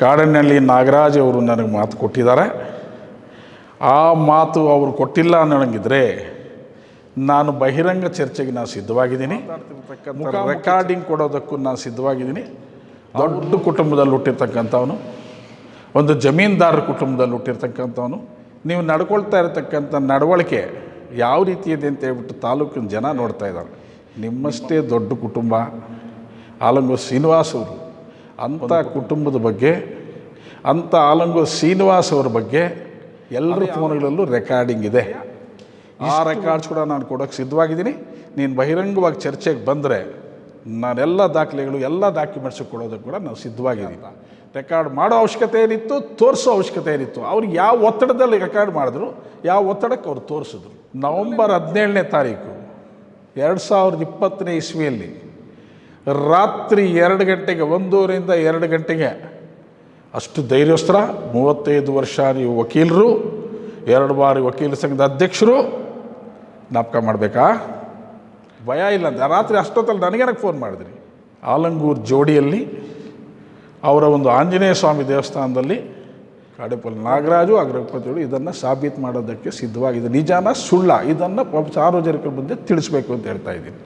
ಕಾಡನಹಳ್ಳಿ ನಾಗರಾಜ್ ಅವರು ನನಗೆ ಮಾತು ಕೊಟ್ಟಿದ್ದಾರೆ. ಆ ಮಾತು ಅವರು ಕೊಟ್ಟಿಲ್ಲ ಅನ್ನೋಂಗಿದ್ರೆ ನಾನು ಬಹಿರಂಗ ಚರ್ಚೆಗೆ ನಾನು ಸಿದ್ಧವಾಗಿದ್ದೀನಿ. ರೆಕಾರ್ಡಿಂಗ್ ಕೊಡೋದಕ್ಕೂ ನಾನು ಸಿದ್ಧವಾಗಿದ್ದೀನಿ. ದೊಡ್ಡ ಕುಟುಂಬದಲ್ಲಿ ಹುಟ್ಟಿರ್ತಕ್ಕಂಥವನು ಒಂದು ಜಮೀನ್ದಾರರ ಕುಟುಂಬದಲ್ಲಿ ಹುಟ್ಟಿರ್ತಕ್ಕಂಥವನು ನೀವು ನಡ್ಕೊಳ್ತಾ ಇರತಕ್ಕಂಥ ನಡವಳಿಕೆ ಯಾವ ರೀತಿ ಇದೆ ಅಂತ ಹೇಳ್ಬಿಟ್ಟು ತಾಲೂಕಿನ ಜನ ನೋಡ್ತಾ ಇದ್ದಾರೆ. ನಿಮ್ಮಷ್ಟೇ ದೊಡ್ಡ ಕುಟುಂಬ. ಆಲಂಗೂರು ಶ್ರೀನಿವಾಸ್ ಅವರು ಅಂಥ ಕುಟುಂಬದ ಬಗ್ಗೆ ಅಂಥ ಆಲಂಗೋ ಶ್ರೀನಿವಾಸ್ ಅವರ ಬಗ್ಗೆ ಎಲ್ಲರ ಫೋನ್ಗಳಲ್ಲೂ ರೆಕಾರ್ಡಿಂಗ್ ಇದೆ. ಆ ರೆಕಾರ್ಡ್ಸ್ ಕೂಡ ನಾನು ಕೊಡೋಕ್ಕೆ ಸಿದ್ಧವಾಗಿದ್ದೀನಿ. ನೀನು ಬಹಿರಂಗವಾಗಿ ಚರ್ಚೆಗೆ ಬಂದರೆ ನಾನೆಲ್ಲ ದಾಖಲೆಗಳು ಎಲ್ಲ ಡಾಕ್ಯುಮೆಂಟ್ಸು ಕೊಡೋದಕ್ಕೆ ಕೂಡ ನಾನು ಸಿದ್ಧವಾಗಿದ್ದೀನಿ ರೆಕಾರ್ಡ್ ಮಾಡೋ ಅವಶ್ಯಕತೆ ಏನಿತ್ತು? ತೋರಿಸೋ ಅವಶ್ಯಕತೆ ಏನಿತ್ತು? ಅವ್ರಿಗೆ ಯಾವ ಒತ್ತಡದಲ್ಲಿ ರೆಕಾರ್ಡ್ ಮಾಡಿದ್ರು ಯಾವ ಒತ್ತಡಕ್ಕೆ ಅವ್ರು ತೋರಿಸಿದ್ರು? ನವಂಬರ್ ಹದಿನೇಳನೇ ತಾರೀಕು ಎರಡು ಸಾವಿರದ ಇಪ್ಪತ್ತನೇ ಇಸ್ವಿಯಲ್ಲಿ ರಾತ್ರಿ ಎರಡು ಗಂಟೆಗೆ ಒಂದೂವರೆಯಿಂದ ಎರಡು ಗಂಟೆಗೆ. ಅಷ್ಟು ಧೈರ್ಯಸ್ತ್ರ ಮೂವತ್ತೈದು ವರ್ಷ ನೀವು ವಕೀಲರು, ಎರಡು ಬಾರಿ ವಕೀಲ ಸಂಘದ ಅಧ್ಯಕ್ಷರು, ಜ್ಞಾಪಕ ಮಾಡಬೇಕಾ? ಭಯ ಇಲ್ಲ ಅಂತ. ರಾತ್ರಿ ಅಷ್ಟೊತ್ತಲ್ಲಿ ನನಗೇನಕ್ಕೆ ಫೋನ್ ಮಾಡಿದ್ರಿ? ಆಲಂಗೂರು ಜೋಡಿಯಲ್ಲಿ, ಅವರ ಒಂದು ಆಂಜನೇಯ ಸ್ವಾಮಿ ದೇವಸ್ಥಾನದಲ್ಲಿ, ಕಾಡೇಪಲ್ಲಿ ನಾಗರಾಜು ಅಗ್ರಪತಿಗಳು ಇದನ್ನು ಸಾಬೀತು ಮಾಡೋದಕ್ಕೆ ಸಿದ್ಧವಾಗಿದೆ ನಿಜಾನ ಸುಳ್ಳ. ಇದನ್ನು ಸಾರ್ವಜನಿಕರ ಮುಂದೆ ತಿಳಿಸ್ಬೇಕು ಅಂತ ಹೇಳ್ತಾ ಇದ್ದೀನಿ.